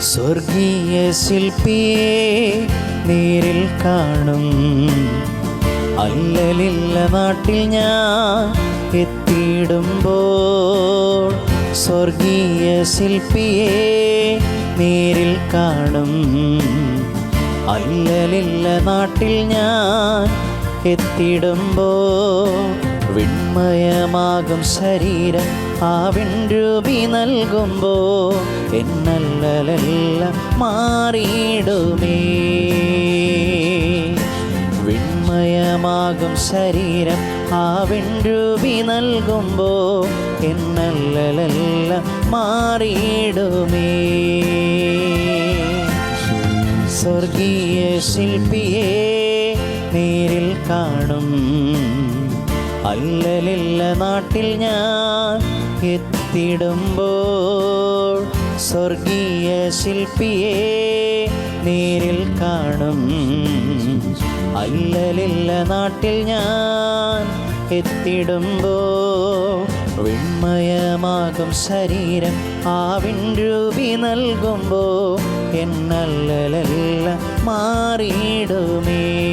സ്വർഗീയ ശില്പിയെ നേരിൽ കാണും. അല്ലലില്ല നാട്ടിൽ ഞാൻ എത്തിയിടുമ്പോൾ സ്വർഗീയ ശില്പിയെ നേരിൽ കാണും. അല്ലലില്ല നാട്ടിൽ ഞാൻ എത്തിടുമ്പോൾ വിണ്മയമാകും ശരീരം. ആ വിൺരൂപി നൽകുമ്പോൾ എന്നല്ലലെല്ലാം മാറിയിടുമേ. വിൺമയമാകും ശരീരം. ആ വിൺരൂപി നൽകുമ്പോൾ എന്നല്ലലെല്ലാം മാറിയിടുമേ. സ്വർഗീയ ശില്പിയെ നേരിൽ കാണും. അല്ലലില്ല നാട്ടിൽ ഞാൻ എത്തിടുമ്പോൾ സ്വർഗീയ ശില്പിയെ നേരിൽ കാണും. അല്ലലില്ല നാട്ടിൽ ഞാൻ എത്തിടുമ്പോൾ വിണ്മയമാകും ശരീരം. ആ രൂപി നൽകുമ്പോൾ എന്നല്ലലെല്ലാം മാറിയിടുമേ.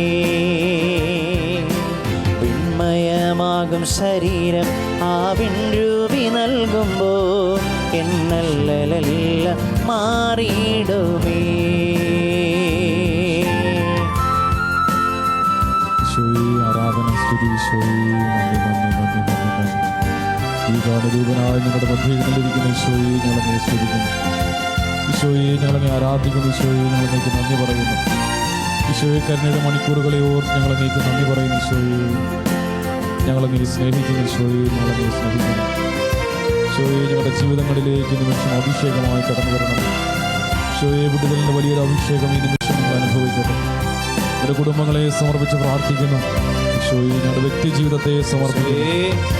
വിണ്മയമാകും ശരീരം ആവിൻ രൂപി നൽകുമ്പോൾ എന്നല്ലല്ല മാറിയിടുമേ. ആരാധന സ്തുതി ഞങ്ങളെ സ്തുതിക്കുന്നു. ആരാധിക്കുന്നു ഈശോയെ ഞങ്ങളേക്ക് നന്ദി പറയുന്നു. ഈശോയെ കരുണയുടെ മണിക്കൂറുകളെ ഓർത്ത് ഞങ്ങളേക്ക് നന്ദി പറയുന്നു ഈശോയെ. ഞങ്ങളെ സ്നേഹിക്കുന്നു ശോയെ ഞങ്ങളെ നീ സ്നേഹിക്കുന്നു. ശോയെ ഞങ്ങളുടെ ജീവിതങ്ങളിലേക്ക് നിമിഷം അഭിഷേകമായി കടന്നു വരണം. ശോയെ വിടുതലിന്റെ വലിയൊരു അഭിഷേകം ഈ നിമിഷം നിങ്ങൾ അനുഭവിക്കട്ടെ. എന്റെ കുടുംബങ്ങളെ സമർപ്പിച്ച് പ്രാർത്ഥിക്കുന്നു. ശോയെ ഞങ്ങളുടെ വ്യക്തി ജീവിതത്തെ സമർപ്പിക്കുന്നു.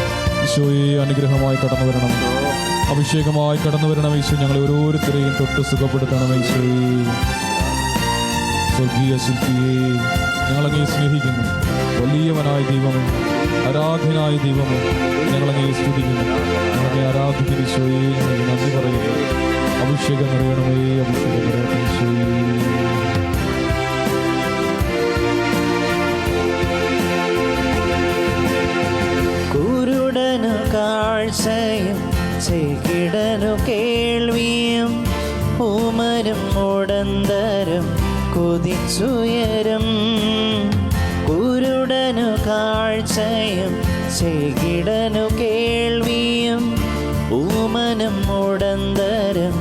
ഈശോയെ അനുഗ്രഹമായി കടന്നു വരണം. അഭിഷേകമായി കടന്നു വരണം ഈശോ ഞങ്ങളെ ഓരോരുത്തരെയും തൊട്ട് സുഖപ്പെടുത്തണം ഈശോയെ. സ്വർഗീയ ശില്പിയെ ഞങ്ങളങ്ങേ സ്നേഹിക്കുന്നു. വലിയവനായ ദൈവമേ ആരാധനായ ദൈവമേ ഞങ്ങളങ്ങേ സ്തുതിക്കുന്നു. ഞങ്ങളെ ആരാധിക്കുന്ന ഈശോയെ നന്ദി പറയുന്നു. അഭിഷേകം നിറയണമേ അഭിഷേകം കുരുടനു കാഴ്ചയും ചെകിടനു കേൾവിയും ഊമരും മുടന്തരും കുതിച്ചുയരും. കുരുടനു കാഴ്ചയും ചെകിടനു കേൾവിയും ഊമനും മുടന്തരും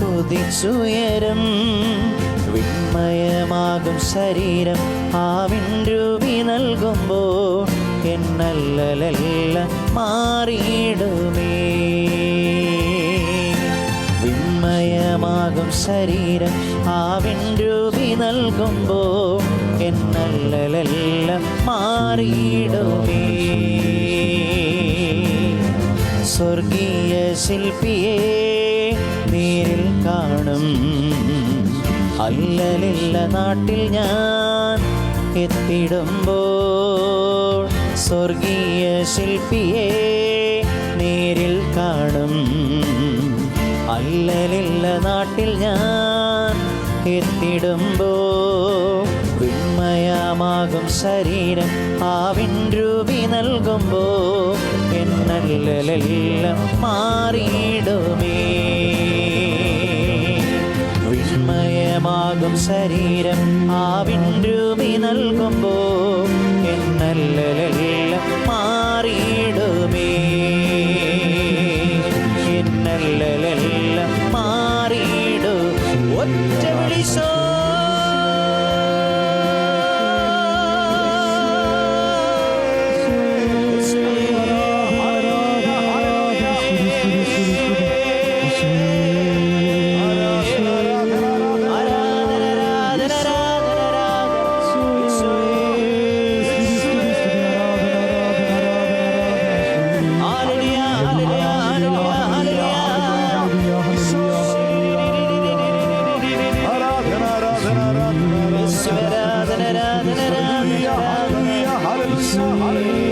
കുതിച്ചുയരും. വിണ്മയമാകും ശരീരം ആവിൻ രൂപി നൽകുമ്പോൾ എന്നല്ലലെല്ലാം മാറിയിടുമേ. വിണ്മയമാകും ശരീരം. ആവിൻ രൂപി നൽകുമ്പോൾ എന്നല്ലലെല്ലാം മാറിയിടുമേ. സ്വർഗീയ ശില്പിയെ നേരിൽ കാണും. അല്ലലില്ല നാട്ടിൽ ഞാൻ എത്തിടുമ്പോൾ സ്വർഗീയ ശില്പിയെ നേരിൽ കാണും. അല്ലലില്ല നാട്ടിൽ ഞാൻ എത്തിടുമ്പോ വിണ്മയമാകും ശരീരം. ആവിൻ രൂപി നൽകുമ്പോ എന്നല്ലലെല്ലാം മാറിയിടുമേ. വിണ്മയമാകും ശരീരം. ആവിൻ രൂപി നൽകുമ്പോ എന്നല്ലെല്ലാം Hallelujah.